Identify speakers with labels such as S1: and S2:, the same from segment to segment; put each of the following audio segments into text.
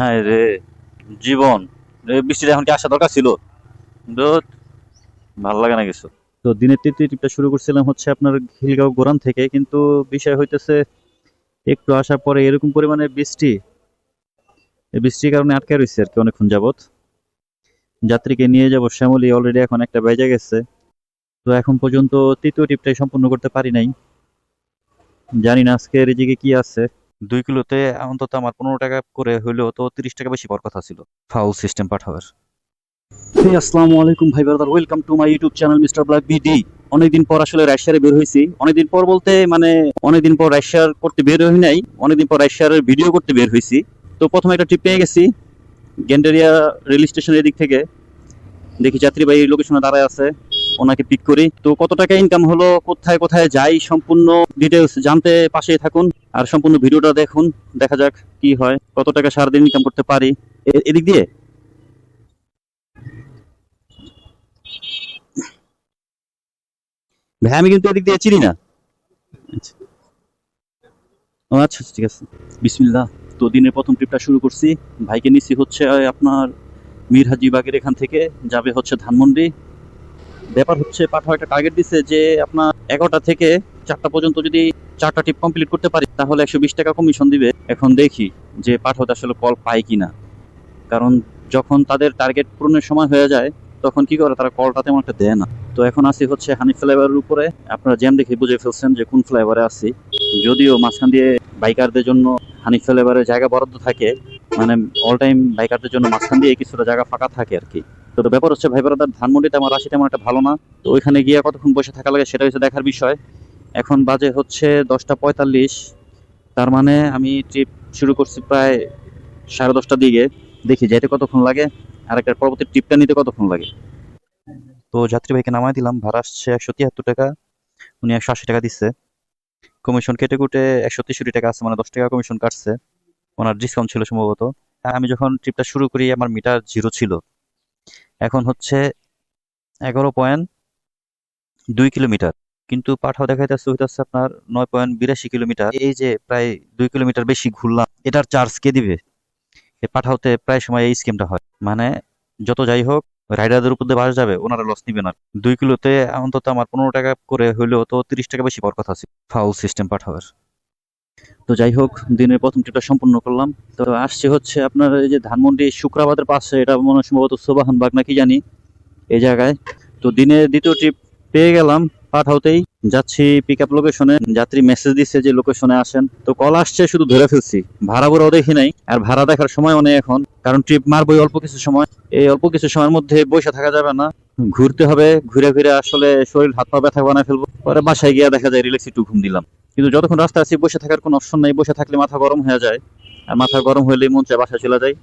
S1: হ্যাঁ রে জীবন। বৃষ্টিটা এখন কি আসা দরকার ছিল? ধুৎ, ভালো লাগে না কিছু। তো দিনের তৃতীয় ট্রিপটা শুরু করছিলাম হচ্ছে আপনার খিলগাঁও গোরান থেকে কিন্তু বিষয় হইতেছে একটু আসার পরে এরকম পরিমাণে বৃষ্টি। বৃষ্টির কারণে আটকে রয়েছে আর কি অনেকক্ষণ যাবৎ। যাত্রীকে নিয়ে যাব শ্যামলি অলরেডি এখন একটা বেজে গেছে। তো এখন পর্যন্ত তৃতীয় ট্রিপটাই সম্পূর্ণ করতে পারি নাই। জানি না আজকে রিজিকে কি আছে। দুই কিলোতে অন্তত আমার পনেরো টাকা করে হইলেও তো তিরিশ টাকা বেশি পাওয়ার কথা ছিল। ফাউল সিস্টেম পাঠাবার। আসসালামু আলাইকুম ভাই brother welcome to my YouTube channel Mister Black BD অনেকদিন পর আসলে রাশিয়ারে বের হয়েছি। অনেকদিন পর বলতে মানে অনেকদিন পর রাশিয়ার করতে বের হই নাই, অনেকদিন পর রাশিয়ার ভিডিও করতে বের হয়েছি। তো প্রথমে একটা ট্রিপ পেয়ে গেছি গেন্ডারিয়া রেল স্টেশনের দিক থেকে। দেখি যাত্রীবাহী লোকেশনে দাঁড়ায় আছে। ওনাকে পিক করি। তো কত টাকা ইনকাম হলো, কোথায় কোথায় যাই, সম্পূর্ণ ডিটেলস জানতে পাশেই থাকুন আর সম্পূর্ণ ভিডিওটা দেখুন, দেখা যাক কি হয়, কত টাকা সারাদিন ইনকাম করতে পারি। এদিক দিয়ে। ভাই, আমি কিন্তু এদিক দিয়ে চিনি না। আচ্ছা। আচ্ছা ঠিক আছে। বিসমিল্লাহ। তো দিনের প্রথম ট্রিপটা শুরু করছি। ভাইকে নিচ্ছি হচ্ছে, আপনার মীর হাজিবাগের এখান থেকে, যাবে হচ্ছে ধানমন্ডি। ব্যাপার হচ্ছে, পাঠাও একটা টার্গেট দিছে যে আপনার এগারোটা থেকে চারটা পর্যন্ত যদি চারটা টিপ কমপ্লিট করতে পারি, তাহলে একশো বিশ টাকা কমিশন দিবে। এখন দেখি যে পাঠাতে আসলে কল পায় কিনা। কারণ যখন তাদের টার্গেট পূরণের সময় হয়ে যায়, তখন কি করে? তারা কলটা তেমন একটা দেয় না। তো এখন আসি হচ্ছে হানি ফ্লাইওভারের উপরে। আপনারা জ্যাম দেখে বুঝে ফেলছেন যে কোন ফ্লাইওভারে আছি। যদিও মাঝখান দিয়ে বাইকারদের জন্য হানি ফ্লাইওভারে জায়গা বরাদ্দ থাকে মানে অল টাইম বাইকারদের জন্য মাঝখান দিয়ে কিছুটা জায়গা ফাঁকা থাকে আর কি। তো ব্যাপার হচ্ছে ভাই ব্রাদার ধানমন্ডিতে আমার রাশি তেমন একটা ভালো না। তো ওইখানে গিয়ে কতক্ষণ বসে থাকা লাগে সেটা হচ্ছে দেখার বিষয়। এখন বাজে হচ্ছে দশটা পঁয়তাল্লিশ। তার মানে আমি ট্রিপ শুরু করছি প্রায় সাড়ে দশটার দিকে। দেখি যেতে কতক্ষণ লাগে। আর একটা পরবর্তী ট্রিপটা নিতে কতক্ষণ লাগে? তো যাত্রীবাহীকে নামাই দিলাম। ভাড়া আসছে একশো তিয়াত্তর টাকা। উনি একশো আশি টাকা দিচ্ছে। কমিশন কেটে কুটে একশো তেষট্টি টাকা আছে মানে দশ টাকা কমিশন কাটছে। ওনার ডিসকাউন্ট ছিল সম্ভবত। আমি যখন ট্রিপটা শুরু করি, আমার মিটার জিরো ছিল। এখন হচ্ছে এগারো পয়েন্ট দুই কিলোমিটার। কিন্তু পাঠাও দেখাইতেছে, হইতেছে আপনার নয় পয়েন্ট বিরাশি কিলোমিটার। এই যে প্রায় দুই কিলোমিটার বেশি ঘুরলাম, এটার চার্জ কে দিবে? পাঠাওতে প্রায় সময় এই স্কিমটা হয়। মানে যত যাই হোক রাইডারদের উপর দিয়ে বাস যাবে, ওনারা লস নিবে না। দুই কিলোতে অন্তত আমার পনেরো টাকা করে হইলেও তো তিরিশ টাকা বেশি পাওয়ার কথা আছে। ফাউল সিস্টেম পাঠাওয়ার। তো যাই হোক, দিনের প্রথম ট্রিপটা সম্পূর্ণ করলাম। তো আসছে হচ্ছে আপনার এই যে ধানমন্ডি শুক্রাবাদের পাশে, এটা মনে সম্ভবত সোবাহান বাগ না কি জানি, এই জায়গায়। তো দিনের দ্বিতীয় ট্রিপ পেয়ে গেলাম পাঠাওতেই। যাচ্ছি পিক আপ লোকেশনে যাত্রী মেসেজ দিচ্ছে যে লোকেশনে আসেন। তো কল আসছে, শুধু ধরে ফেলছি। ভাড়া ভরাও দেখি নাই। আর ভাড়া দেখার সময় অনেক এখন। কারণ ট্রিপ মারবই অল্প কিছু সময়। এই অল্প কিছু সময়ের মধ্যে বসে থাকা যাবে না। ঘুরতে হবে, ঘুরে ঘুরে আসলে শরীর হাত পা ব্যথা বানায় ফেলব। পরে বাসায় গিয়ে দেখা যায় রিল্যাক্স একটু ঘুম দিলাম। কিন্তু যতক্ষণ রাস্তায় আছি, বসে থাকার কোনো অপশন নাই। বসে থাকলে মাথা গরম হয়ে যায়। আর মাথা গরম হলে মন চায় বাসায় চলে যায়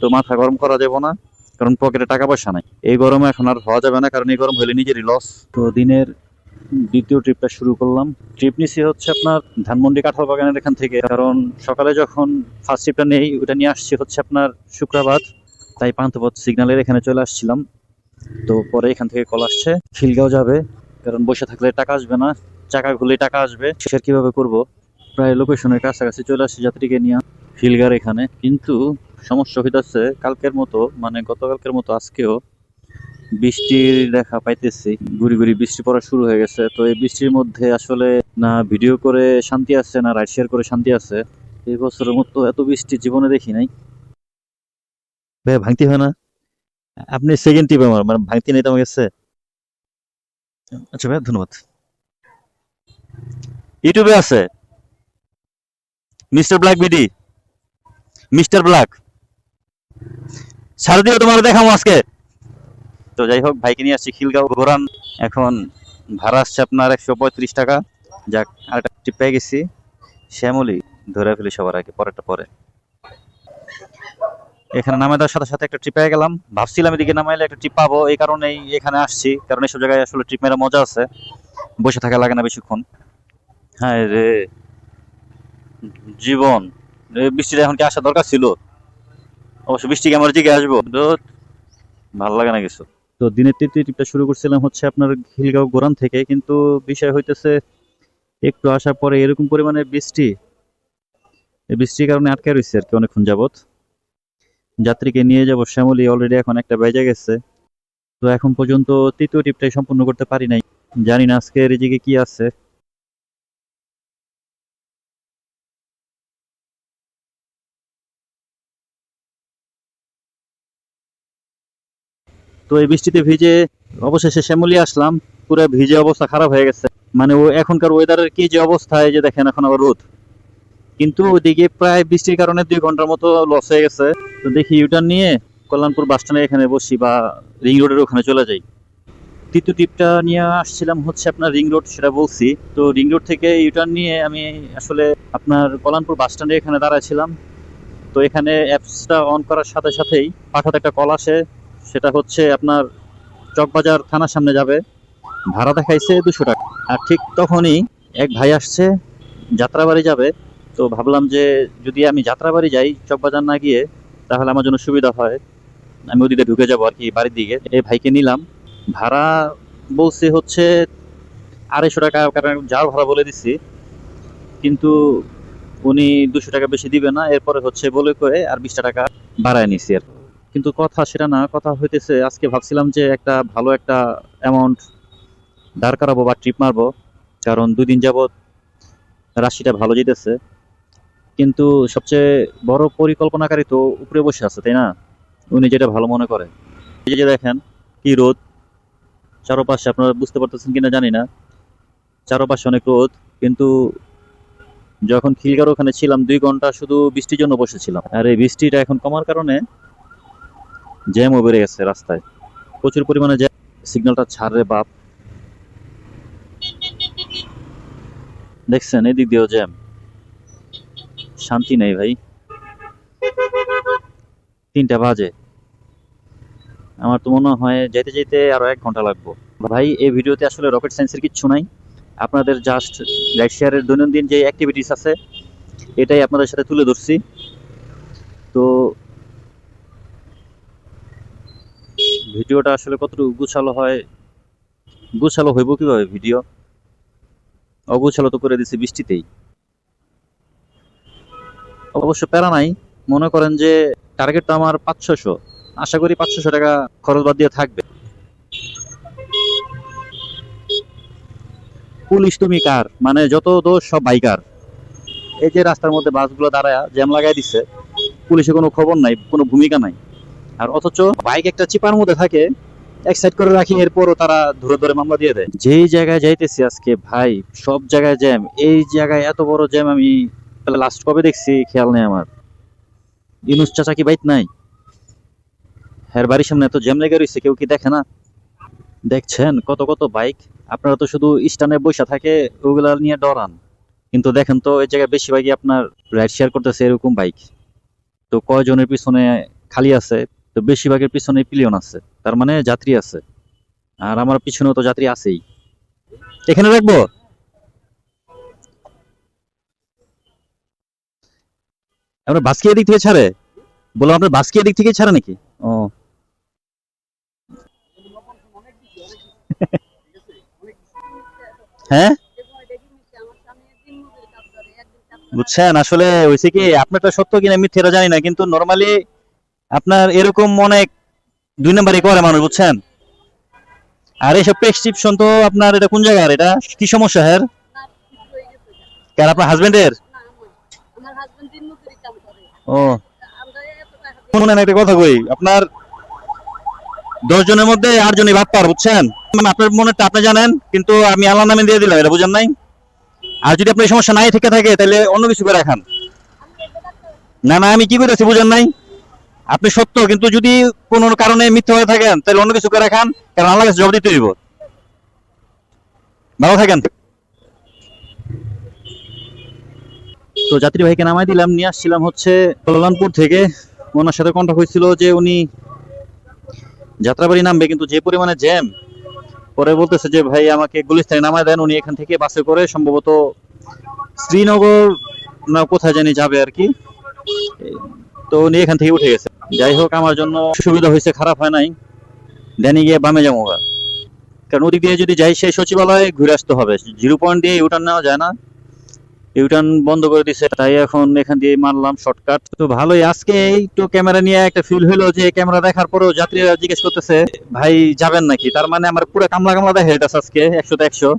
S1: তো মাথা গরম করা যাবে না, কারণ পকেটে টাকা পয়সা নাই। এই গরমে এখন আর হওয়া যাবে না, কারণ এই গরম হলে নিজেরই লস তো দিনের দ্বিতীয় ট্রিপটা শুরু করলাম। ট্রিপ নিছি হচ্ছে আপনার ধানমন্ডি কাঁঠাল বাগানের এখান থেকে। কারণ সকালে যখন ফার্স্ট ট্রিপটা নেই ওটা নিয়ে আসছি হচ্ছে আপনার শুক্রবার। তাই পান্থপথ সিগন্যালের এখানে চলে আসছিলাম। তো পরে এখান থেকে কল আসছে। খিলগাঁও যাবে, কারণ বসে থাকলে টাকা আসবে না। চাকা ঘুরলে টাকা আসবে। সেটা কীভাবে করব? প্রায় লোকেশনের কাছাকাছি চলে আসছে যাত্রীকে নিয়ে। খিলগার এখানে। কিন্তু সমস্যা হইতাছে কালকের মতো মানে গতকালকের মতো আজকেও বৃষ্টির দেখা পাইতেছি। গুড়ি গুড়ি বৃষ্টি পড়া শুরু হয়ে গেছে। তো এই বৃষ্টির মধ্যে আসলে না ভিডিও করে শান্তি আছে না রাইড শেয়ার করে শান্তি আছে। এই বছরের মতো এত বৃষ্টি জীবনে দেখি নাই। ভাই ভাঙতি হয় না? আপনি সেকেন্ড টিপ আমার মানে ভাঙতি নেই তো আমার কাছে? আচ্ছা ভাই ধন্যবাদ। ইউটিউবে আছে। Mister Black BD. Mister Black. সারা দিয়ে তোমার দেখাবো আজকে। তো যাই হোক, ভাইকে নিয়ে আসছি খিলগাঁও ঘোরান এখন ভাড়া আসছে আপনার একশো পঁয়ত্রিশ টাকা। যাক, আরেকটা টিপ পেয়ে গেছি। শ্যামলি, ধরে ফেলি সবার আগে, পরেরটা পরে। এখানে নামে দেওয়ার সাথে সাথে একটা ট্রিপ পেয়ে গেলাম। ভাবছিলাম এদিকে নামাইলে একটা ট্রিপ পাবো, এই কারণেই এখানে আসছি, কারণ এইসব জায়গায় আসলে ট্রিপ মেরে মজা আছে। বসে থাকা লাগে না বেশিক্ষণ। হ্যাঁ রে। জীবন। বৃষ্টিটা এখন কি আসা দরকার ছিল? অবশ্য বৃষ্টি আমার দিকে আসব? ভালো লাগে না কিছু। তো দিনের তৃতীয় ট্রিপটা শুরু করছিলাম হচ্ছে আপনার খিলগাঁও গোরান থেকে, কিন্তু বিষয় হইতেছে একটু আসার পরে এরকম পরিমাণে বৃষ্টি, এই বৃষ্টির কারণে আটকে রয়েছে আর কি অনেকক্ষণ যাবত যাত্রীকে নিয়ে যাব, শ্যামলী অলরেডি এখন একটা বেজে গেছে। তো এখন পর্যন্ত তৃতীয় ট্রিপটাই সম্পূর্ণ করতে পারি নাই। জানি না আজকে রিজিকে কি আছে। তো এই বৃষ্টিতে ভিজে অবশেষে শ্যামলী আসলাম। পুরো ভিজে অবস্থা খারাপ হয়ে গেছে। মানে ও এখনকার ওয়েদারের কি যে অবস্থা, এই যে দেখেন এখন আবার রোদ। কিন্তু ওদিকে প্রায় বৃষ্টির কারণে দুই ঘণ্টার মতো লস হয়ে গেছে। তো দেখি ইউটার্ন নিয়ে কল্যাণপুর বাস স্ট্যান্ডে এখানে বসি বা রিং রোডের ওখানে চলে যাই। তৃতীয় ট্রিপটা নিয়ে আসছিলাম হচ্ছে আপনার রিং রোড সেটা বলছি। তো রিং রোড থেকে ইউটার্ন নিয়ে আমি আসলে আপনার কল্যাণপুর বাস স্ট্যান্ডে এখানে দাঁড়াইছিলাম। তো এখানে অ্যাপসটা অন করার সাথে সাথেই হঠাৎ একটা কল আসে। সেটা হচ্ছে আপনার চকবাজার থানার সামনে যাবে। ভাড়া দেখাইছে দুশো টাকা। আর ঠিক তখনই এক ভাই আসছে, যাত্রাবাড়ি যাবে। তো ভাবলাম যে যদি আমি যাত্রাবাড়ি যাই, চকবাজার না গিয়ে, তাহলে আমার জন্য সুবিধা হয়। আমি ওদিকে ঢুকে যাব আর কি বাড়ির দিকে। এই ভাইকে নিলাম। ভাড়া বলছে হচ্ছে আড়াইশো টাকা, কারণ যার ভাড়া বলে দিছি। কিন্তু উনি দুশো টাকা বেশি দিবে না। এরপরে হচ্ছে বলে করে আর বিশটা টাকা বাড়ায় নিছি আর কিন্তু কথা সেটা না, কথা হইতেছে, আজকে ভাবছিলাম যে একটা ভালো একটা অ্যামাউন্ট দাঁড় করাবো বা ট্রিপ মারবো। কারণ দুই দিন যাবত রাশিটা ভালো যেতেছে। কিন্তু সবচেয়ে বড় পরিকল্পনাকারী তো উপরে বসে আছে, তাই না? উনি যেটা ভালো মনে করে। এই যে দেখেন, কি রোদ। চারপাশে আপনারা বুঝতে পারতেছেন কিনা জানি না। চারপাশে অনেক রোদ, কিন্তু যখন খিলগার ওখানে ছিলাম, দুই ঘণ্টা শুধু বৃষ্টির জন্য বসেছিলাম। আর এই বৃষ্টিটা এখন কমার কারণে জ্যামও বেড়ে গেছে রাস্তায়। প্রচুর পরিমাণে জ্যাম, সিগন্যালটা ছাড়রে বাপ। দেখছেন, এদিক দিয়েও জ্যাম। শান্তি নেই ভাই। তিনটা বাজে। আমার তো মনে হয় যেতে যেতে আরও এক ঘণ্টা লাগবো। ভাই, এই ভিডিওতে আসলে রকেট সায়েন্সের কিচ্ছু নাই। আপনাদের জাস্ট রাইড শেয়ারের দৈনন্দিন যে অ্যাক্টিভিটিস আছে, এটাই আপনাদের সাথে তুলে ধরছি। তো ভিডিওটা আসলে কতটুকু গুছালো হয়, গুছালো হইব কীভাবে ভিডিও? অগুছালো তো করে দিছি বৃষ্টিতেই। অবশ্য প্যারা নাই। মনে করেন যে টার্গেটটা আমার পাঁচশোশো আশা করি পাঁচশোশো টাকা খরচ বাদ দিয়ে থাকবে। পুলিশ তুমি কার? মানে যত দোষ, সব বাইকার। এই যে রাস্তার মধ্যে বাসগুলো দাঁড়ায়, জ্যাম লাগাই দিচ্ছে পুলিশের কোনো খবর নাই, কোনো ভূমিকা নাই। আর অথচ বাইক একটা চিপার মধ্যে থাকে, এক সাইড করে রাখি, এরপরও তারা ধরে ধরে মামলা দিয়ে দেয়। যেই জায়গায় যাইতেছি আজকে, ভাই, সব জায়গায় জ্যাম। এই জায়গায় এত বড় জ্যাম আমি লাস্ট কবে দেখছি? খেয়াল নেই আমার। ইনুস চাচা কি বাইক নাই? হ্যার বাড়ির সামনে এত জ্যাম লেগে রয়েছে কেউ কি দেখে না? দেখছেন? কত কত বাইক। আপনারা তো শুধু স্টানে বসে থাকে, ওগুলা নিয়ে ডরান। কিন্তু দেখেন তো, এই জায়গায় বেশিরভাগই আপনার রাইড শেয়ার করতেছে এরকম বাইক। তো কয়জনের পিছনে খালি আছে? তো বেশিরভাগের পিছনে পিলিয়ন আছে। তার মানে যাত্রী আছে। আর আমার পিছনেও তো যাত্রী আছেই। এখানে রাখব? আপনার বাসকি দিক থেকে ছাড়ে? বললাম আপনার বাসকি দিক থেকে ছাড়ে নাকি? ও। হ্যাঁ? বুঝছেন? আসলে হয়েছে কি আপনারটা সত্য কিনা মিথ্যেরা জানি না, কিন্তু নর্মালি আপনার এরকম অনেক দুই নাম্বারই করে মানুষ, বুঝছেন? আর এইসব প্রেসক্রিপশন তো আপনার এটা কোন জায়গার? এটা কি সমস্যা হ্যাঁ কার, আপনার হাজবেন্ডের
S2: আমার হাজবেন্ড দিন মজুরি কাম করে
S1: ও।
S2: এত টাকা
S1: একটা কথা কই। আপনার দশ জনের মধ্যে আট জনই ভাত পার, বুঝছেন? মানে আপনার মনে আপনি জানেন, কিন্তু আমি আল্লাহ নামে দিয়ে দিলাম, এটা বুঝেন নাই? আর যদি আপনার সমস্যা নাই থেকে থাকে তাহলে অন্য কিছু করে রাখান। না না, আমি কি করেছি বুঝেন নাই? আপনি সত্য, কিন্তু যদি কোনো কারণে মিথ্যা হয়ে থাকেন তাহলে অন্য কিছু করে রাখান, কারণ আল্লাহ কাছে জবাব দিতে দিব ভালো থাকেন। তো যাত্রী ভাইকে নামাই দিলাম, নিয়ে আসছিলাম হচ্ছে কল্যাণপুর থেকে। ওনার সাথে কন্ট্যাক্ট হয়েছিল যে উনি যাত্রাবাড়ি নামবে, কিন্তু যে পরিমাণে জ্যাম পরে বলতেছে যে, ভাই, আমাকে গুলিস্তানে নামায় দেন, উনি এখান থেকে বাসে করে সম্ভবত শ্রীনগর না কোথায় জানি যাবে আর কি। তো উনি এখান থেকে উঠে গেছে। যাই হোক, আমার জন্য সুবিধা হয়েছে, খারাপ হয় নাই। ড্যানি গিয়ে বামে যাব। কারণ ওদিক দিয়ে যদি যাই, সেই সচিবালয়ে ঘুরে আসতে হবে। জিরো পয়েন্ট দিয়ে ইউটার্ন নেওয়া যায় না। ইউটার্ন বন্ধ করে দিছে, তাই এখন এখান দিয়ে মারলাম শর্টকাট তো ভালোই, আজকে একটু ক্যামেরা নিয়ে একটা ফিল হলো যে ক্যামেরা দেখার পরেও যাত্রীরা জিজ্ঞেস করতেছে, ভাই, যাবেন নাকি? তার মানে আমার পুরো কামলা কামলা দেখা যেতেছে আজকে একশো একশো।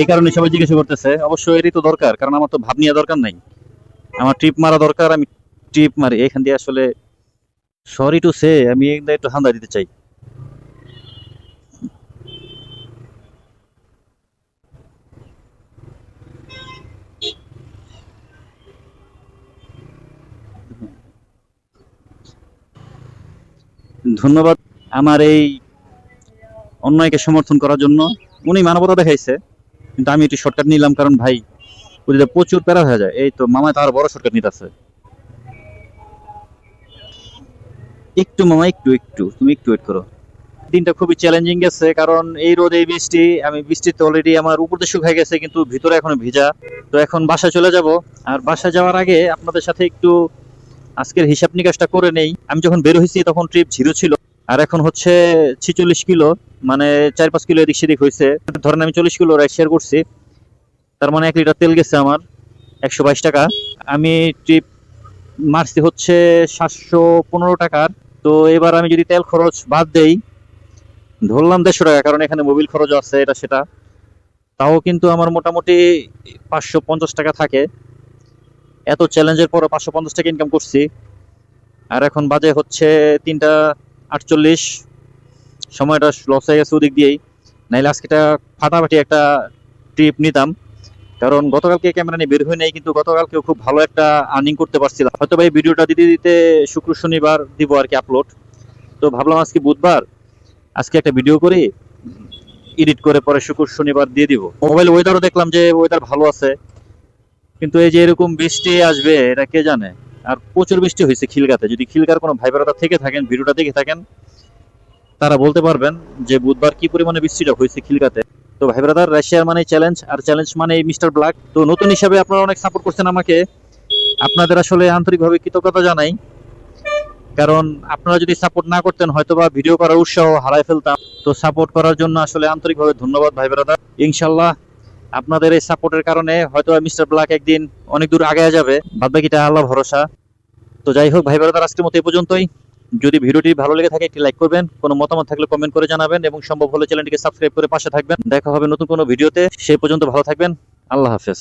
S1: এই কারণে সবাই জিজ্ঞেস করতেছে অবশ্য এরই তো দরকার, কারণ আমার তো ভাব নেওয়া দরকার নাই। আমার ট্রিপ মারা দরকার, আমি ট্রিপ মারি। এখান দিয়ে আসলে সরি টু সে আমি একটু হান্দা দিতে চাই। ধন্যবাদ আমার এই অন্যায়কে সমর্থন করার জন্য। উনি মানবতা দেখাইছে, কিন্তু আমি একটু শর্টকাট নিলাম কারণ ভাই ওদিকে প্রচুর প্যারা হয়ে যায়। এই তো মামা তার বড় শর্টকাট নিতেছে। একটু মামা, একটু একটু, তুমি একটু ওয়েট করো। দিনটা খুবই চ্যালেঞ্জিং গেছে, কারণ এই রোদ এই বৃষ্টি, আমি বৃষ্টিতে অলরেডি আমার উপর দিয়ে শুকাই গেছে, কিন্তু ভিতরে এখনও ভিজা। তো এখন বাসায় চলে যাব। আর বাসায় যাওয়ার আগে আপনাদের সাথে একটু আজকের হিসাব নিকাশটা করে নেই। আমি যখন বের হয়েছি, তখন ট্রিপ জিরো ছিল। আর এখন হচ্ছে ছিচল্লিশ কিলো মানে চার পাঁচ কিলো এদিক সেদিক হয়েছে। ধরেন আমি চল্লিশ কিলো রাইড শেয়ার করছি, তার মানে এক লিটার তেল গেছে আমার একশো বাইশ টাকা। আমি ট্রিপ মারছি হচ্ছে সাতশো পনেরো টাকার। তো এবার আমি যদি তেল খরচ বাদ দেই, ধরলাম দেড়শো টাকা, কারণ এখানে মোবিল খরচ আছে, এটা সেটা। তাও কিন্তু আমার মোটামুটি পাঁচশো পঞ্চাশ টাকা থাকে। এত চ্যালেঞ্জের পরও পাঁচশো পঞ্চাশ টাকা ইনকাম করছি। আর এখন বাজে হচ্ছে তিনটা আটচল্লিশ। সময়টা লস হয়ে গেছে ওদিক দিয়েই। নাইলে আজকেটা ফাটাফাটি একটা ট্রিপ নিতাম। কারণ গতকালকে ক্যামেরা নিয়ে বের হয়ে নেই, কিন্তু গতকালকেও খুব ভালো একটা আর্নিং করতে পারছিলাম। হয়তো ভাই ভিডিওটা দিতে দিতে শুক্র, শনিবার দিব আর কি আপলোড তো ভাবলাম আজকে বুধবার, আজকে একটা ভিডিও করি এডিট করে পরে শুক্র, শনিবার দিয়ে দিব। মোবাইল ওয়েদারও দেখলাম যে ওয়েদার ভালো আছে। কিন্তু এই যে এরকম বৃষ্টি আসবে, এটা কে জানে? আর প্রচুর বৃষ্টি হয়েছে খিলগাতে। যদি খিলগার কোনো ভাই বোনেরা থেকে থাকেন, ভিডিওটা দেখে থাকেন, তারা বলতে পারবেন যে বুধবার কি পরিমাণে বৃষ্টিটা হয়েছে খিলগাতে। তো ভাই ব্রাদার রাশিয়ার মানে চ্যালেঞ্জ, আর চ্যালেঞ্জ মানে মিস্টার ব্ল্যাক। তো নতুন হিসাবে আপনারা অনেক সাপোর্ট করছেন আমাকে। আপনাদের আসলে আন্তরিকভাবে কৃতজ্ঞতা জানাই। কারণ আপনারা যদি সাপোর্ট না করতেন হয়তো বা ভিডিও করার উৎসাহ হারাই ফেলতাম। তো সাপোর্ট করার জন্য আসলে আন্তরিকভাবে ধন্যবাদ ভাই ব্রাদার ইনশাল্লাহ আপনাদের এই সাপোর্টের কারণে হয়তো মিস্টার ব্লাক একদিন অনেক দূর আগে যাবে। বাদ বাকিটা আল্লাহ ভরসা। তো যাই হোক, ভাই বোনেরা আজকের মতো এই পর্যন্তই। যদি ভিডিওটি ভালো লেগে থাকে, একটি লাইক করবেন। কোনো মতামত থাকলে কমেন্ট করে জানাবেন এবং সম্ভব হলে চ্যানেলটিকে সাবস্ক্রাইব করে পাশে থাকবেন। দেখা হবে নতুন কোনো ভিডিওতে। সেই পর্যন্ত ভালো থাকবেন। আল্লাহ হাফেজ।